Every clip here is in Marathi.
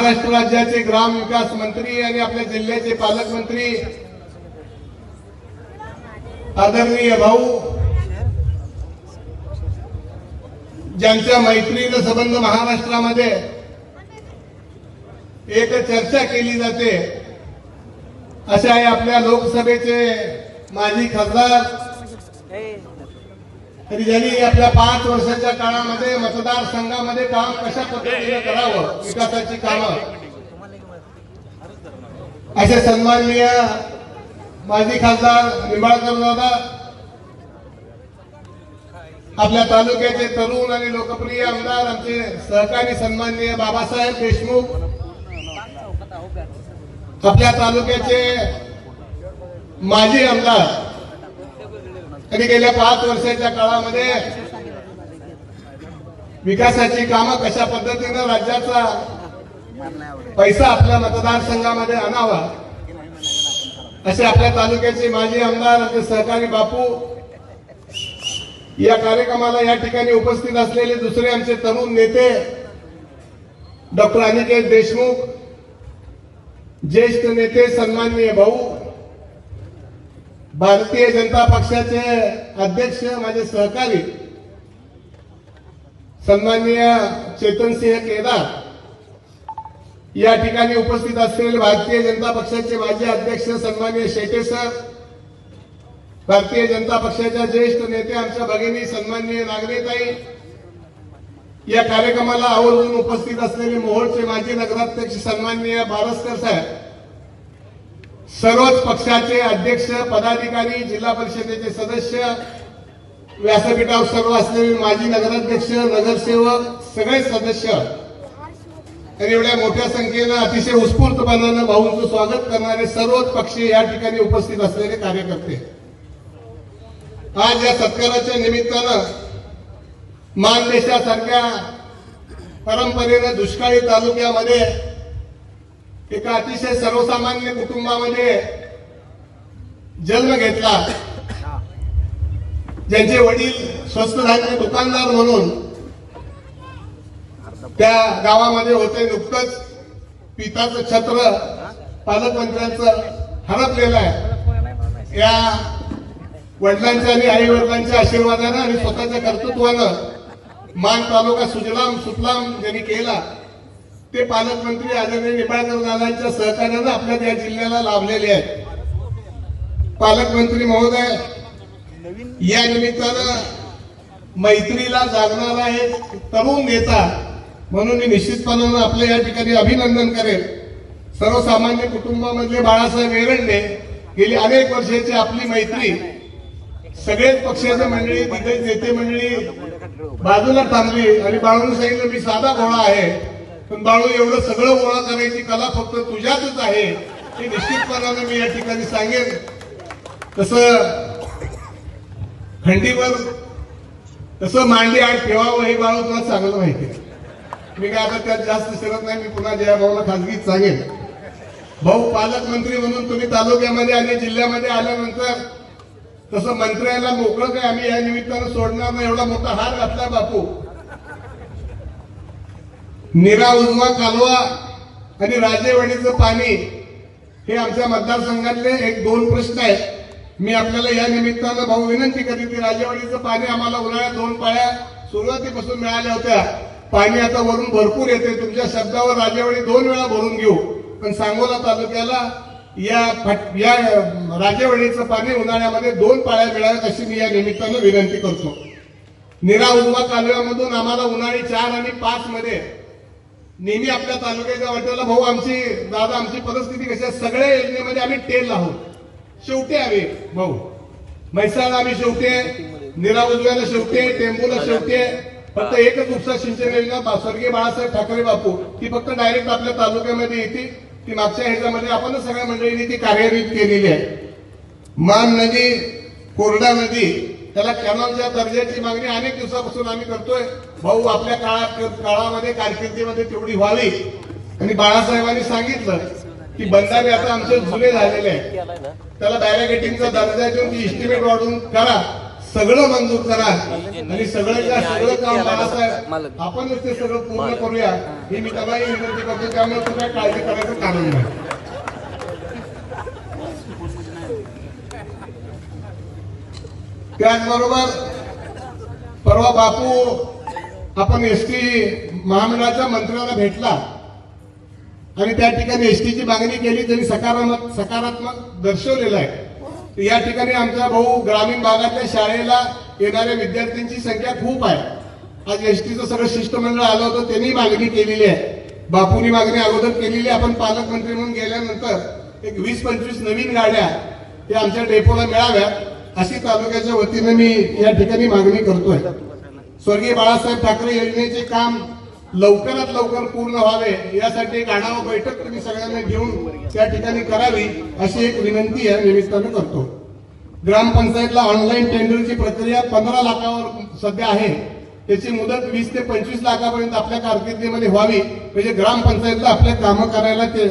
महाराष्ट्र राज्याचे ग्राम विकास मंत्री आणि आपल्या जिल्ह्याचे पालकमंत्री आदरणीय भाऊ ज्यांच्या मैत्रीनं संबंध महाराष्ट्रामध्ये एक चर्चा केली जाते अशा आहे आपल्या लोकसभेचे माजी खासदार तरी ज्यांनी आपल्या पाच वर्षाच्या काळामध्ये मतदारसंघामध्ये काम कशा पद्धतीने करावं विकासाची कामं? असे सन्माननीय माजी खासदार निंबाळकर दादा आपल्या तालुक्याचे तरुण आणि लोकप्रिय आमदार आमचे सहकारी सन्माननीय बाबासाहेब देशमुख आपल्या तालुक्याचे माजी आमदार आणि गेल्या पाच वर्षाच्या काळामध्ये विकासाची कामं कशा पद्धतीनं राज्याचा पैसा आपल्या मतदारसंघामध्ये आणावा असे आपल्या तालुक्याचे माजी आमदार आमचे सहकारी बापू या कार्यक्रमाला या ठिकाणी उपस्थित असलेले दुसरे आमचे तरुण नेते डॉक्टर अनिकेत देशमुख ज्येष्ठ नेते सन्माननीय भाऊ भारतीय जनता पक्षाचे अध्यक्ष माझे सहकारी सन्माननीय चेतनसिंह केदार या ठिकाणी उपस्थित असलेले भारतीय जनता पक्षाचे माजी अध्यक्ष सन्माननीय शेटे सर भारतीय जनता पक्षाच्या ज्येष्ठ नेते आमच्या भगिनी सन्माननीय नागरेताई या कार्यक्रमाला आवर्जून उपस्थित असलेले मोहोळचे माजी नगराध्यक्ष सन्माननीय बारसकर साहेब सर्वच पक्षाचे अध्यक्ष पदाधिकारी जिल्हा परिषदेचे सदस्य व्यासपीठावर सर्व असलेले माजी नगराध्यक्ष नगरसेवक सगळे सदस्य. आणि एवढ्या मोठ्या संख्येनं अतिशय उत्स्फूर्तपणानं भाऊंचं स्वागत करणारे सर्वच पक्ष या ठिकाणी उपस्थित असलेले कार्यकर्ते. आज या सत्काराच्या निमित्तानं मानदेशासारख्या परंपरेनं दुष्काळी तालुक्यामध्ये एका अतिशय सर्वसामान्य कुटुंबामध्ये जन्म घेतला. ज्यांचे वडील स्वस्त झालेले दुकानदार म्हणून त्या गावामध्ये होते नुकतंच पिताचं छत्र पालकमंत्र्यांचं हरपलेलं आहे. या वडिलांच्या आणि आई वडिलांच्या आशीर्वादानं आणि स्वतःच्या कर्तृत्वानं मान तालुका सुजलाम सुफलाम ज्यांनी केला. ते पालकमंत्री आदरणीय निंबाळकर दादांच्या सहकार्यानं आपल्या त्या जिल्ह्याला लाभलेले आहेत. पालकमंत्री महोदय या निमित्तानं मैत्रीला जागणारा एक तरुण नेता म्हणून मी निश्चितपणानं आपलं या ठिकाणी अभिनंदन करेन सर्वसामान्य कुटुंबामधले बाळासाहेब एरंडे गेली अनेक वर्षाची आपली मैत्री. सगळेच पक्षाच्या मंडळी दिग्गज नेते मंडळी बाजूला थांबली आणि बाळून सांगितलं मी साधा घोडा आहे. पण बाळू एवढं सगळं गोळा करायची कला फक्त तुझ्यातच आहे हे निश्चितपणानं मी या ठिकाणी सांगेन. तसं खंडीवर तसं मांडी आड ठेवावं हे बाळू तुला चांगलं माहिती आहे. मी काय आता त्यात जास्त शिरत नाही मी पुन्हा जया भाऊला खासगीत सांगेन. भाऊ पालकमंत्री म्हणून तुम्ही तालुक्यामध्ये आणि जिल्ह्यामध्ये आल्यानंतर तसं मंत्र्याला मोकळं काय आम्ही या निमित्तानं सोडणार नाही एवढा मोठा हार घातला बापू. निरा उजवा कालवा आणि राजेवाडीचं पाणी हे आमच्या मतदारसंघातले एक दोन प्रश्न आहेत. मी आपल्याला या निमित्तानं भाऊ विनंती करते की राजेवाडीचं पाणी आम्हाला उन्हाळ्यात दोन पाळ्या सुरुवातीपासून मिळाल्या होत्या. पाणी आता वरून भरपूर येते तुमच्या शब्दावर राजेवाडी दोन वेळा भरून घेऊ. पण सांगोला तालुक्याला या फट- या राजेवाडीचं पाणी उन्हाळ्यामध्ये दोन पाळ्या मिळाव्यात अशी मी या निमित्तानं विनंती करतो. निरा उजवा कालव्यामधून आम्हाला उन्हाळी चार आणि पाच मध्ये नेहमी आपल्या तालुक्याच्या वाटेला भाऊ आमची दादा आमची परिस्थिती कशी आहे? सगळ्या योजनेमध्ये आम्ही टेल आहोत शेवटी आम्ही भाऊ म्हैसाळ आम्ही शेवटे निरा उजव्याला शेवटे टेंबूला शेवटे फक्त एकच उपसा सिंचन योजना स्वर्गीय बाळासाहेब ठाकरे बापू ती फक्त डायरेक्ट आपल्या तालुक्यामध्ये येते ती मागच्या ह्याच्यामध्ये आपणच सगळ्या मंडळींनी ती कार्यान्वित केलेली आहे. मान नदी कोरडा नदी त्याला कॅनॉलच्या दर्जाची मागणी अनेक दिवसापासून आम्ही करतोय. भाऊ आपल्या काळात काळामध्ये कारकिर्दीमध्ये तेवढी व्हावी. आणि बाळासाहेबांनी सांगितलं की बंधारे आता आमचे जुने झालेले आहेत. त्याला बॅरिगेटिंगचा दर्जा देऊन इस्टिमेट वाढवून करा. सगळं मंजूर करा. आणि सगळं सगळं काम बाळासाहेब आपणच ते सगळं पूर्ण करूया. हे मी त्याला विनंती करतो. त्यामुळे तुम्ही काळजी करायचं कारण नाही. त्याचबरोबर परवा बापू आपण एस टी महामंडळाच्या मंत्र्याला भेटला. आणि त्या ठिकाणी एसटीची मागणी केली त्यांनी सकारात्मक सकारात्मक दर्शवलेलं आहे. या ठिकाणी आमचा भाऊ ग्रामीण भागातल्या शाळेला येणाऱ्या विद्यार्थ्यांची संख्या खूप आहे. आज एसटीचं सगळं शिष्टमंडळ आलं होतं त्यांनी मागणी केलेली आहे. बापूंनी मागणी अगोदर केलेली आहे. आपण पालकमंत्री म्हणून गेल्यानंतर एक वीस पंचवीस नवीन गाड्या या आमच्या डेपोला मिळाव्यात. अशी तालुक्याच्या वतीने मी या ठिकाणी मागणी करतोय. स्वर्गीय बाळासाहेब ठाकरे योजनेचे काम लवकरात लवकर पूर्ण व्हावे यासाठी एक आढावा बैठक तुम्ही सगळ्यांना घेऊन त्या ठिकाणी करावी अशी एक विनंती या निमित्तानं करतो. ग्रामपंचायतला ऑनलाईन टेंडरची प्रक्रिया पंधरा लाखावर सध्या आहे. त्याची मुदत वीस ते पंचवीस लाखापर्यंत आपल्या कारकिर्दीमध्ये व्हावी म्हणजे ग्रामपंचायतला आपल्या कामं करायला ते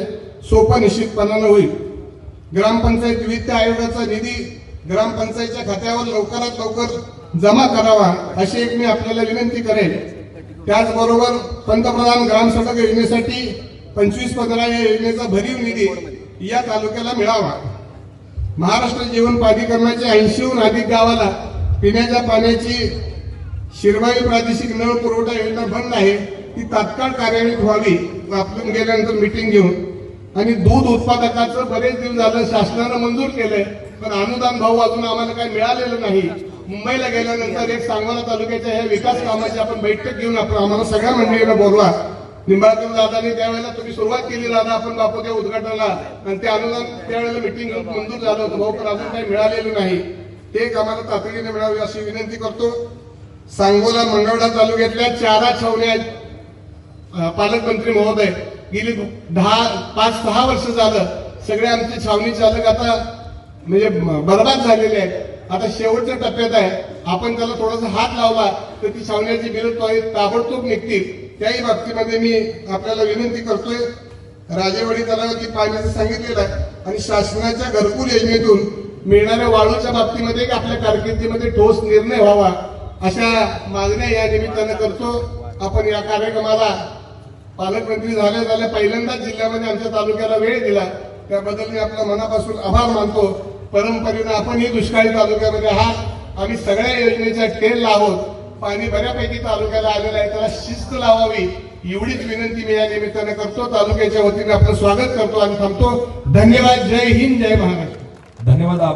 सोपं निश्चितपणानं होईल. ग्रामपंचायत वित्त आयोगाचा निधी ग्रामपंचायतच्या खात्यावर लवकरात लवकर जमा करावा अशी एक मी आपल्याला विनंती करेन. त्याचबरोबर पंतप्रधान ग्राम सडक योजनेसाठी पंचवीस पंधरा या योजनेचा भरीव निधी या तालुक्याला मिळावा. महाराष्ट्र जीवन प्राधिकरणाच्या ऐंशीहून अधिक गावाला पिण्याच्या पाण्याची शिरवाई प्रादेशिक नळ पुरवठा योजना बंद आहे. ती तात्काळ कार्यान्वित व्हावी आपण गेल्यानंतर मिटिंग घेऊन आणि दूध उत्पादकाचं बरेच दिवस झालं शासनानं मंजूर केलंय. पण अनुदान भाऊ अजून आम्हाला काही मिळालेलं नाही. मुंबईला गेल्यानंतर एक सांगोला तालुक्याच्या ह्या विकास कामाची आपण बैठक घेऊन आपण आम्हाला सगळ्या मंडळीला बोलवा. निंबाळकर दादाने त्यावेळेला तुम्ही सुरुवात केली दादा आपण बापू त्या उद्घाटनाला. आणि ते अनुदान त्यावेळेला मिटिंग मंजूर झालं होतं. भाऊ पण अजून काही मिळालेलं नाही. ते एक आम्हाला तातडीने मिळावे अशी विनंती करतो. सांगोला मंगळवडा तालुक्यातल्या चारा छावण्या आहेत. पालकमंत्री महोदय गेली दहा पाच सहा वर्ष झालं. सगळे आमचे छावणी चालक आता म्हणजे बरबाद झालेले आहेत. आता शेवटच्या टप्प्यात आहे. आपण त्याला थोडासा हात लावला तर ती छावण्याची बिलं ताबडतोब निघतील. त्याही बाबतीमध्ये मी आपल्याला विनंती करतोय. राजेवाडी तलावाची पाण्याचं सांगितलेलं आहे. आणि शासनाच्या घरकुल योजनेतून मिळणाऱ्या वाळूच्या बाबतीमध्ये आपल्या कारकिर्दीमध्ये ठोस निर्णय व्हावा अशा मागण्या या निमित्तानं करतो. आपण या कार्यक्रमाला पालकमंत्री झाल्या झाल्या पहिल्यांदाच जिल्ह्यामध्ये आमच्या तालुक्याला वेळ दिला. त्याबद्दल मी आपल्या मनापासून आभार मानतो. परंपरेनं आपणही दुष्काळी तालुक्यामध्ये आहात. आम्ही सगळ्या योजनेच्या टेल आहोत पाणी बऱ्यापैकी तालुक्याला आलेलं आहे. त्याला शिस्त लावावी एवढीच विनंती मी या निमित्तानं करतो. तालुक्याच्या वतीने आपलं स्वागत करतो आणि थांबतो. धन्यवाद. जय हिंद. जय महाराष्ट्र. धन्यवाद आभार.